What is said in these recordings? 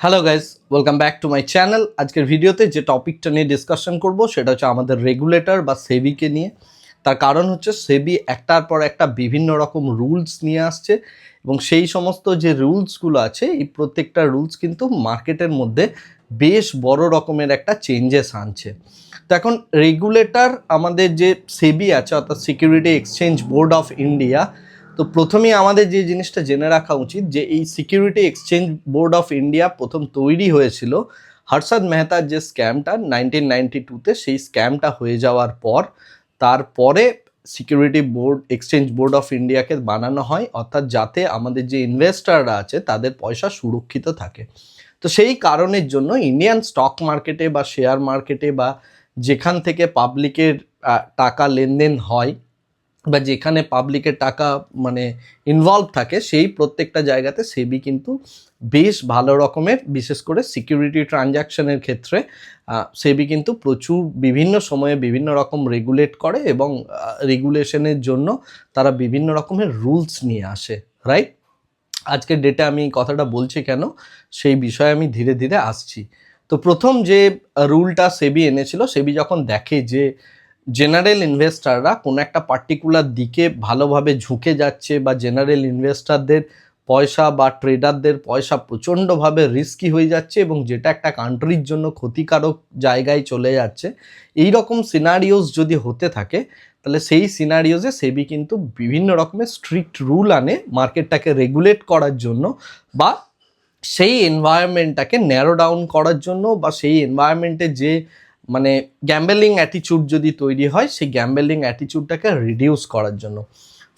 Hello guys welcome back to my channel আজকের ভিডিওতে যে টপিকটা নিয়ে ডিসকাশন করব, সেটা হচ্ছে আমাদের রেগুলেটর বা সেবিকে নিয়ে। তার কারণ হচ্ছে সেবি একটার পর একটা বিভিন্ন রকম রুলস নিয়ে আসছে এবং সেই সমস্ত যে রুলসগুলো আছে, এই প্রত্যেকটা রুলস কিন্তু মার্কেটের মধ্যে বেশ বড় রকমের একটা চেঞ্জেস আনছে। তো এখন রেগুলেটর আমাদের যে সেবি আছে, অর্থাৎ security exchange board of India তো প্রথমেই আমাদের যে জিনিসটা জেনে রাখা উচিত যে এই security exchange board of India প্রথম তৈরি হয়েছিল হর্ষদ মেহতার যে স্ক্যামটা নাইনটিন নাইনটি টুতে সেই স্ক্যামটা হয়ে যাওয়ার পর, তারপরে security board exchange board of ইন্ডিয়াকে বানানো হয়, অর্থাৎ যাতে আমাদের যে ইনভেস্টাররা আছে, তাদের পয়সা সুরক্ষিত থাকে। তো সেই কারণের জন্য ইন্ডিয়ান স্টক মার্কেটে বা শেয়ার মার্কেটে বা যেখান থেকে পাবলিকের টাকা লেনদেন হয় বা যেখানে পাবলিকের টাকা মানে ইনভলভ থাকে, সেই প্রত্যেকটা জায়গাতে সেবি কিন্তু বেশ ভালো রকমের, বিশেষ করে সিকিউরিটি ট্রানজ্যাকশনের ক্ষেত্রে সেবি কিন্তু প্রচুর বিভিন্ন সময়ে বিভিন্ন রকম রেগুলেট করে এবং রেগুলেশনের জন্য তারা বিভিন্ন রকমের রুলস নিয়ে আসে রাইট আজকের ডেটে আমি কথাটা বলছি কেন? সেই বিষয়ে আমি ধীরে ধীরে আসছি। তো প্রথম যে রুলটা সেবি এনেছিল, সেবি যখন দেখে যে জেনারেল ইনভেস্টাররা কোনো একটা পার্টিকুলার দিকে ভালোভাবে ঝুঁকে যাচ্ছে বা জেনারেল ইনভেস্টারদের পয়সা বা ট্রেডারদের পয়সা প্রচণ্ডভাবে রিস্কি হয়ে যাচ্ছে এবং যেটা একটা কান্ট্রির জন্য ক্ষতিকারক জায়গায় চলে যাচ্ছে এই রকম সিনারিওস যদি হতে থাকে, তাহলে সেই সিনারিওসে সেবি কিন্তু বিভিন্ন রকমের স্ট্রিক্ট রুল আনে মার্কেটটাকে রেগুলেট করার জন্য বা সেই এনভায়রনমেন্টটাকে ন্যারো ডাউন করার জন্য বা সেই এনভায়রনমেন্টে যে মানে গ্যাম্বেলিং অ্যাটিচিউড যদি তৈরি হয়, সেই গ্যাম্বেলিং অ্যাটিচিউডটাকে রিডিউস করার জন্য।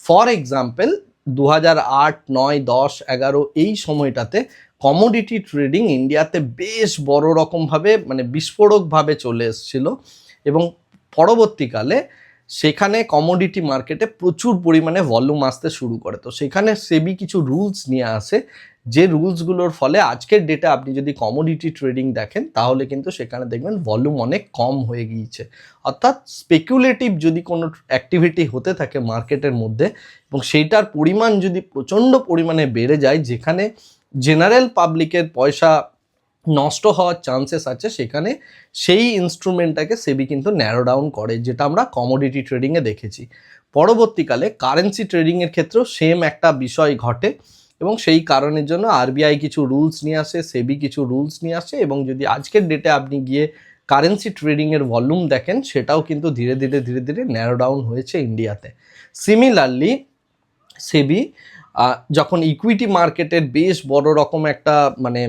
ফর এক্সাম্পল দু হাজার আট, নয়, দশ, এগারো এই সময়টাতে কমোডিটি ট্রেডিং ইন্ডিয়াতে বেশ বড় রকমভাবে মানে বিস্ফোরকভাবে চলে এসেছিল এবং পরবর্তীকালে সেখানে কমোডিটি মার্কেটে প্রচুর পরিমাণে ভলিউম আসতে শুরু করে। তো সেখানে সেবি কিছু রুলস নিয়ে আসে যে রুলসগুলোর ফলে আজকের ডেটে আপনি যদি কমোডিটি ট্রেডিং দেখেন, তাহলে কিন্তু সেখানে দেখবেন ভলিউম অনেক কম হয়ে গিয়েছে। অর্থাৎ স্পেকুলেটিভ যদি কোনো অ্যাক্টিভিটি হতে থাকে মার্কেটের মধ্যে, এবং সেইটার পরিমাণ যদি প্রচণ্ড পরিমাণে বেড়ে যায়, যেখানে জেনারেল পাবলিকের পয়সা নষ্ট হওয়ার চান্সেস আছে, সেখানে সেই ইনস্ট্রুমেন্টটাকে সেবি কিন্তু ন্যারো ডাউন করে, যেটা আমরা কমোডিটি ট্রেডিংয়ে দেখেছি। পরবর্তীকালে কারেন্সি ট্রেডিংয়ের ক্ষেত্রেও সেম একটা বিষয় ঘটে। এবং সেই কারণের জন্য আরবিআই কিছু রুলস নিয়ে আসে সেবি কিছু রুলস নিয়ে আসে এবং যদি আজকের ডেটে আপনি গিয়ে কারেন্সি ট্রেডিংয়ের ভলিউম দেখেন, সেটাও কিন্তু ধীরে ধীরে ধীরে ধীরে ন্যারো ডাউন হয়েছে ইন্ডিয়াতে সিমিলারলি সেবি যখন ইকুইটি মার্কেটের বেশ বড় রকম একটা মানে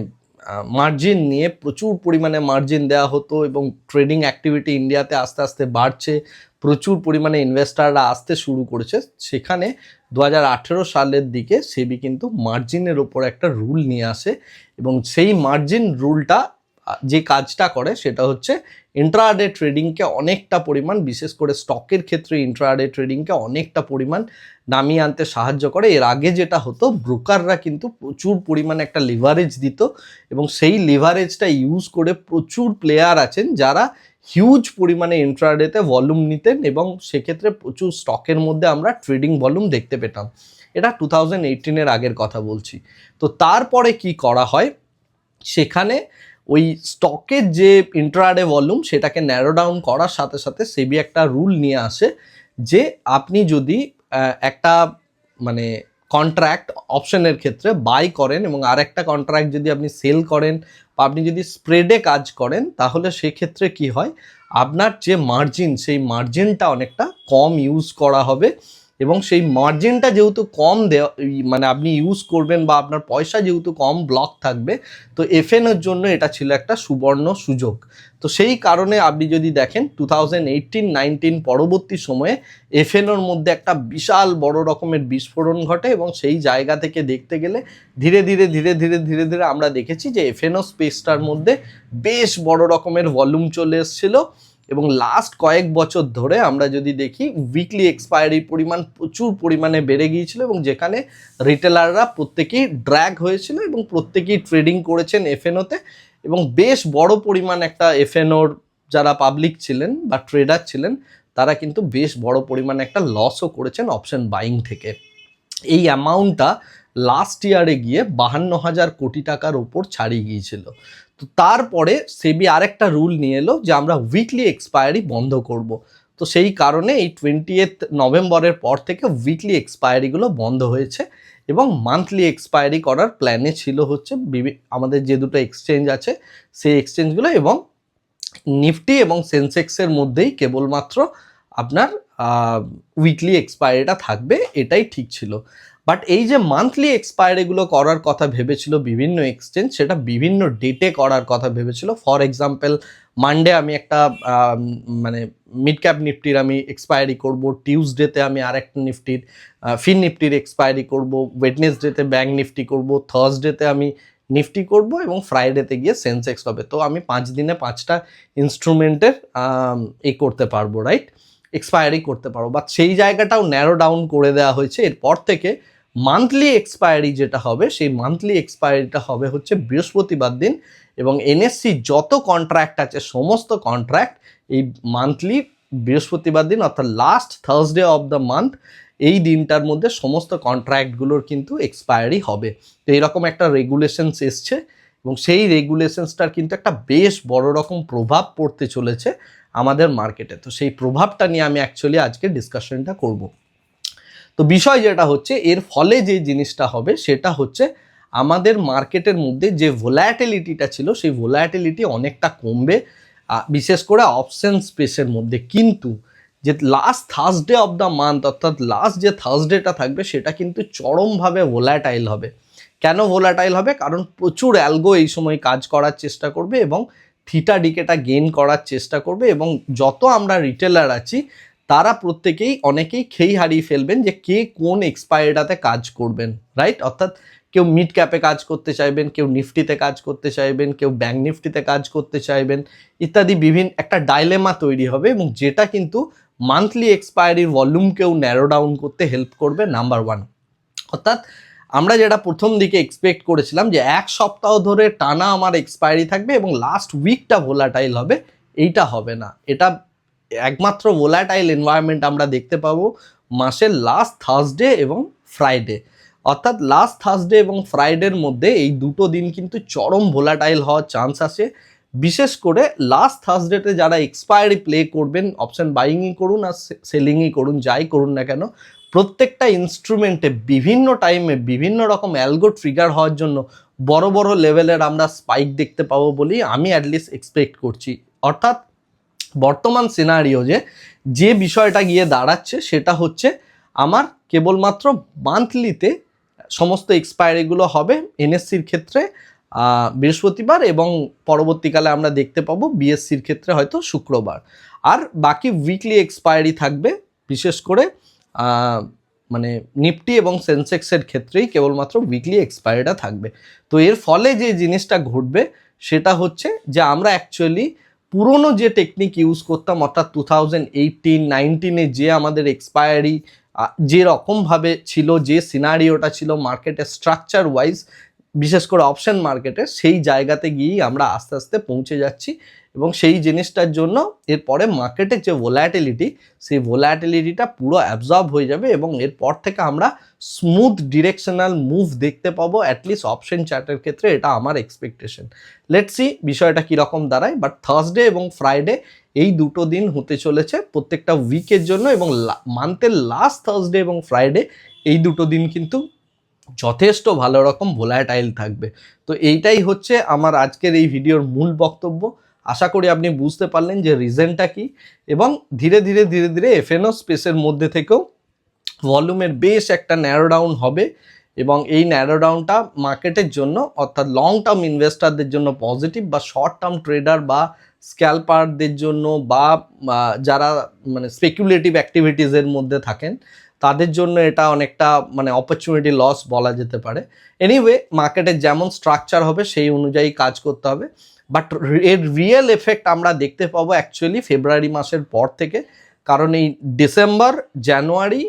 মার্জিন নিয়ে প্রচুর পরিমাণে মার্জিন দেওয়া হতো এবং ট্রেডিং অ্যাক্টিভিটি ইন্ডিয়াতে আস্তে আস্তে বাড়ছে, প্রচুর পরিমাণে ইনভেস্টাররা আসতে শুরু করেছে। সেখানে দু হাজার আঠেরো সালের দিকে সেবি কিন্তু মার্জিনের ওপর একটা রুল নিয়ে আসে এবং সেই মার্জিন রুলটা যে কাজটা করে সেটা হচ্ছে ইন্ট্রাডে ট্রেডিংকে অনেকটা পরিমাণ, বিশেষ করে স্টকের ক্ষেত্রে ইন্ট্রাডে ট্রেডিংকে অনেকটা পরিমাণ নামিয়ে আনতে সাহায্য করে। এর আগে যেটা হতো ব্রোকাররা কিন্তু প্রচুর পরিমাণে একটা লিভারেজ দিত এবং সেই লিভারেজটা ইউজ করে প্রচুর প্লেয়ার আছেন যারা হিউজ পরিমাণে ইন্ট্রাডেতে ভলিউম নিতেন এবং সেক্ষেত্রে প্রচুর স্টকের মধ্যে আমরা ট্রেডিং ভলিউম দেখতে পেতাম। এটা টু থাউজেন্ড এইটিনের আগের কথা বলছি। তো তারপরে কি করা হয়? সেখানে ওই স্টকের যে ইন্ট্রাডে ভলিউম সেটাকে ন্যারো ডাউন করার সাথে সাথে সেবি একটা রুল নিয়ে আসে যে আপনি যদি একটা মানে কন্ট্রাক্ট অপশনের ক্ষেত্রে বাই করেন এবং আর একটা কন্ট্রাক্ট যদি আপনি সেল করেন বা আপনি যদি স্প্রেডে কাজ করেন, তাহলে সেক্ষেত্রে কি হয়? আপনার যে মার্জিন সেই মার্জিনটা অনেকটা কম ইউজ করা হবে। এবং সেই মার্জিনটা যেহেতু কম দেওয়া মানে আপনি ইউজ করবেন বা আপনার পয়সা যেহেতু কম ব্লক থাকবে, তো এফএনের জন্য এটা ছিল একটা সুবর্ণ সুযোগ। তো সেই কারণে আপনি যদি দেখেন টু থাউজেন্ড এইটিন নাইনটিন পরবর্তী সময়ে এফএনওর মধ্যে একটা বিশাল বড় রকমের বিস্ফোরণ ঘটে এবং সেই জায়গা থেকে দেখতে গেলে ধীরে ধীরে ধীরে ধীরে ধীরে ধীরে আমরা দেখেছি যে এফএনও স্পেসটার মধ্যে বেশ বড় রকমের ভলিউম চলে এসেছিল। এবং লাস্ট কয়েক বছর ধরে আমরা যদি দেখি উইকলি এক্সপায়ারির পরিমাণ প্রচুর পরিমাণে বেড়ে গিয়েছিল এবং যেখানে রিটেলাররা প্রত্যেকেই ড্র্যাগ হয়েছিল এবং প্রত্যেকেই ট্রেডিং করেছেন এফএনওতে এবং বেশ বড় পরিমাণ একটা এফএনওর যারা পাবলিক ছিলেন বা ট্রেডার ছিলেন, তারা কিন্তু বেশ বড় পরিমাণে একটা লসও করেছেন অপশন বাইং থেকে। এই অ্যামাউন্টটা লাস্ট ইয়ারে গিয়ে বাহান্ন হাজার কোটি টাকার ওপর ছাড়িয়ে গিয়েছিল। তো তারপরে সেবি আরেকটা রুল নিয়ে এলো যে আমরা উইকলি এক্সপায়ারি বন্ধ করব। তো সেই কারণে এই টোয়েন্টি এইথ নভেম্বরের পর থেকে উইকলি এক্সপায়ারিগুলো বন্ধ হয়েছে এবং মান্থলি এক্সপায়ারি করার প্ল্যানে ছিল হচ্ছে আমাদের যে দুটো এক্সচেঞ্জ আছে সেই এক্সচেঞ্জগুলো এবং নিফটি এবং সেন্সেক্সের মধ্যেই কেবলমাত্র আপনার উইকলি এক্সপায়ারিটা থাকবে, এটাই ঠিক ছিল। বাট এই যে মান্থলি এক্সপায়ারিগুলো করার কথা ভেবেছিল বিভিন্ন এক্সচেঞ্জ সেটা বিভিন্ন ডেটে করার কথা ভেবেছিল। ফর এক্সাম্পল মানডে আমি একটা মানে মিড ক্যাপ নিফটির আমি এক্সপায়ারি করব টিউসডেতে আমি আরেকটা নিফটির ফিন নিফটির এক্সপায়ারি করব ওয়েডনেসডেতে ব্যাঙ্ক নিফটি করব থার্সডেতে আমি নিফটি করব এবং ফ্রাইডেতে গিয়ে সেন্সেক্স হবে তো আমি পাঁচ দিনে পাঁচটা ইনস্ট্রুমেন্টের এ করতে পারব রাইট এক্সপায়ারি করতে পারব। বাট সেই জায়গাটাও ন্যারো ডাউন করে দেওয়া হয়েছে। এরপর থেকে মান্থলি এক্সপায়ারি যেটা হবে, সেই মান্থলি এক্সপায়ারিটা হবে হচ্ছে বৃহস্পতিবার দিন এবং এনএসসি যত কন্ট্রাক্ট আছে, সমস্ত কন্ট্রাক্ট এই মান্থলি বৃহস্পতিবার দিন অর্থাৎ last Thursday of the month এই দিনটার মধ্যে সমস্ত কন্ট্রাক্টগুলোর কিন্তু এক্সপায়ারি হবে। তো এইরকম একটা রেগুলেশনস এসছে এবং সেই রেগুলেশনসটার কিন্তু একটা বেশ বড় রকম প্রভাব পড়তে চলেছে আমাদের মার্কেটে তো সেই প্রভাবটা নিয়ে আমি অ্যাকচুয়ালি আজকে ডিসকাশনটা করব। তো বিষয় যেটা হচ্ছে, এর ফলে যে জিনিসটা হবে সেটা হচ্ছে আমাদের মার্কেটের মধ্যে যে ভোলাটিলিটিটা ছিল, সেই ভোলাটিলিটি অনেকটা কমবে। বিশেষ করে অপশন স্পেসের মধ্যে। কিন্তু যে last Thursday of the month অর্থাৎ লাস্ট যে থার্সডেটা থাকবে, সেটা কিন্তু চরমভাবে ভোলাটাইল হবে। কেন ভোলাটাইল হবে? কারণ প্রচুর অ্যালগো এই সময় কাজ করার চেষ্টা করবে এবং থিটা ডিকেটা গেইন করার চেষ্টা করবে এবং যত আমরা রিটেলার আছি তারা প্রত্যেকেই অনেকেই খেই হারিয়ে ফেলবেন যে কে কোন এক্সপায়ারিটাতে কাজ করবেন রাইট অর্থাৎ কেউ মিড ক্যাপে কাজ করতে চাইবেন, কেউ নিফটিতে কাজ করতে চাইবেন, কেউ ব্যাঙ্ক নিফটিতে কাজ করতে চাইবেন, ইত্যাদি বিভিন্ন একটা ডাইলেমা তৈরি হবে এবং যেটা কিন্তু মান্থলি এক্সপায়ারির ভলিউমকেও ন্যারো ডাউন করতে হেল্প করবে নাম্বার ওয়ান অর্থাৎ আমরা যেটা প্রথম দিকে এক্সপেক্ট করেছিলাম যে এক সপ্তাহ ধরে টানা আমার এক্সপায়ারি থাকবে এবং লাস্ট উইকটা ভোলাটাইল হবে, এইটা হবে না। এটা একমাত্র ভোলাটাইল এনভায়রনমেন্ট আমরা দেখতে পাবো মাসের লাস্ট থার্সডে এবং ফ্রাইডে অর্থাৎ লাস্ট থার্সডে এবং ফ্রাইডের মধ্যে এই দুটো দিন কিন্তু চরম ভোলাটাইল হওয়ার চান্স আছে। বিশেষ করে লাস্ট থার্সডেতে যারা এক্সপায়ারি প্লে করবেন অপশন বাইংই করুন আর সেলিংই করুন, যাই করুন না কেন, প্রত্যেকটা ইনস্ট্রুমেন্টে বিভিন্ন টাইমে বিভিন্ন রকম অ্যালগো ট্রিগার হওয়ার জন্য বড় বড় লেভেলের আমরা স্পাইক দেখতে পাবো বলেই আমি অ্যাটলিস্ট এক্সপেক্ট করছি। অর্থাৎ বর্তমান সিনারিও যে যে বিষয়টা গিয়ে দাঁড়াচ্ছে সেটা হচ্ছে আমার কেবলমাত্র মান্থলিতে সমস্ত এক্সপায়ারিগুলো হবে এনএসসির ক্ষেত্রে বৃহস্পতিবার এবং পরবর্তীকালে আমরা দেখতে পাবো বিএসসির ক্ষেত্রে হয়তো শুক্রবার। আর বাকি উইকলি এক্সপায়ারি থাকবে, বিশেষ করে মানে নিফটি এবং সেন্সেক্সের ক্ষেত্রেই কেবলমাত্র উইকলি এক্সপায়ারিটা থাকবে। তো এর ফলে যে জিনিসটা ঘটবে সেটা হচ্ছে যে আমরা অ্যাকচুয়ালি পুরনো যে টেকনিক ইউজ করতাম, অর্থাৎ টু থাউজেন্ড এইটিন নাইনটিনে যে আমাদের এক্সপায়ারি যে রকমভাবে ছিল, যে সিনারিওটা ছিল মার্কেটের স্ট্রাকচার ওয়াইজ বিশেষ করে অপশন মার্কেটে সেই জায়গাতে গিয়েই আমরা আস্তে আস্তে পৌঁছে যাচ্ছি। এবং সেই জিনিসটার জন্য এরপরে মার্কেটের যে ভোলাটিলিটি সেই ভোলাটিলিটিটা পুরো অ্যাবজর্ব হয়ে যাবে এবং এরপর থেকে আমরা স্মুথ ডিরেকশনাল মুভ দেখতে পাবো অ্যাটলিস্ট অপশন চার্টের ক্ষেত্রে এটা আমার এক্সপেকটেশন লেটস সি বিষয়টা কীরকম দাঁড়ায় বাট থার্সডে এবং ফ্রাইডে এই দুটো দিন হতে চলেছে প্রত্যেকটা উইকের জন্য এবং মান্থের লাস্ট থার্সডে এবং ফ্রাইডে এই দুটো দিন কিন্তু যথেষ্ট ভালো রকম ভোলাটাইল থাকবে। তো এইটাই হচ্ছে আমার আজকের এই ভিডিওর মূল বক্তব্য। আশা করি আপনি বুঝতে পারলেন যে রিজনটা কি। এবং ধীরে ধীরে ধীরে ধীরে এফএনও স্পেসের মধ্যে থেকেও ভলিউমের বেশ একটা ন্যারো ডাউন হবে এবং এই ন্যারো ডাউনটা মার্কেটের জন্য, অর্থাৎ লং টার্ম ইনভেস্টারদের জন্য পজিটিভ বা শর্ট টার্ম ট্রেডার বা স্ক্যালপারদের জন্য বা যারা মানে স্পেকুলেটিভ অ্যাক্টিভিটিসের মধ্যে থাকেন, তাদের জন্য এটা অনেকটা মানে অপরচুনিটি লস বলা যেতে পারে। এনিওয়ে মার্কেটের যেমন স্ট্রাকচার হবে, সেই অনুযায়ী কাজ করতে হবে। বাট এর রিয়েল এফেক্ট আমরা দেখতে পাবো অ্যাকচুয়ালি ফেব্রুয়ারি মাসের পর থেকে। কারণ এই ডিসেম্বর জানুয়ারি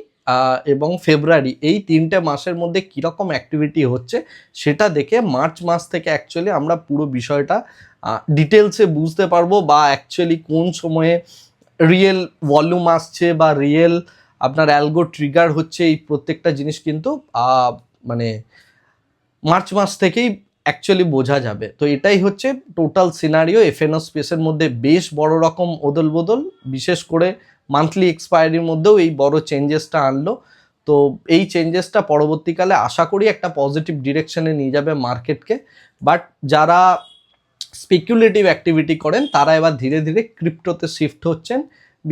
এবং ফেব্রুয়ারি এই তিনটে মাসের মধ্যে কীরকম অ্যাক্টিভিটি হচ্ছে সেটা দেখে মার্চ মাস থেকে অ্যাকচুয়ালি আমরা পুরো বিষয়টা ডিটেলসে বুঝতে পারব বা অ্যাকচুয়ালি কোন সময়ে রিয়েল ভলিউম আসছে বা রিয়েল আপনার অ্যালগো ট্রিগার হচ্ছে এই প্রত্যেকটা জিনিস কিন্তু মানে মার্চ মাস থেকেই অ্যাকচুয়ালি বোঝা যাবে। তো এটাই হচ্ছে টোটাল সিনারিও এফএনও স্পেসের মধ্যে বেশ বড় রকম ওদল বদল বিশেষ করে মান্থলি এক্সপায়ারির মধ্যেও এই বড় চেঞ্জেসটা আনলো। তো এই চেঞ্জেসটা পরবর্তীকালে আশা করি একটা পজিটিভ ডিরেকশনে নিয়ে যাবে মার্কেটকে বাট যারা স্পেকুলেটিভ অ্যাক্টিভিটি করেন, তারা এবার ধীরে ধীরে ক্রিপ্টোতে শিফট হচ্ছেন।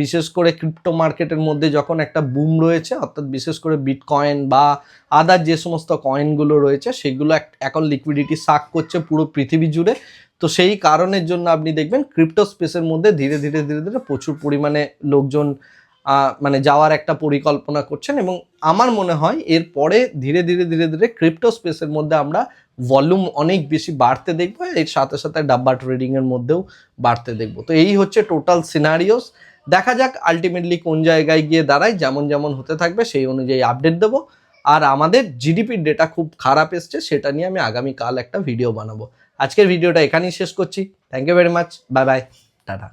বিশেষ করে ক্রিপ্টো মার্কেটের মধ্যে যখন একটা বুম রয়েছে, অর্থাৎ বিশেষ করে বিটকয়েন বা আদার যে সমস্ত কয়েনগুলো রয়েছে, সেগুলো এখন লিকুইডিটি সাক করছে পুরো পৃথিবী জুড়ে। তো সেই কারণের জন্য আপনি দেখবেন ক্রিপ্টো স্পেসের মধ্যে ধীরে ধীরে ধীরে ধীরে প্রচুর পরিমাণে লোকজন মানে যাওয়ার একটা পরিকল্পনা করছেন এবং আমার মনে হয় এরপরে ধীরে ধীরে ধীরে ধীরে ক্রিপ্টো স্পেসের মধ্যে আমরা ভলিউম অনেক বেশি বাড়তে দেখব, এর সাথে সাথে ডাব্বা ট্রেডিংয়ের মধ্যেও বাড়তে দেখব। তো এই হচ্ছে টোটাল সিনারিওস দেখা যাক আলটিমেটলি কোন জায়গায় গিয়ে দাঁড়ায়, যেমন যেমন হতে থাকবে সেই অনুযায়ী আপডেট দেবো। আর আমাদের জিডিপির ডেটা খুব খারাপ এসছে, সেটা নিয়ে আমি আগামীকাল একটা ভিডিও বানাবো। আজকের ভিডিওটা এখানেই শেষ করছি। Thank you very much bye bye tata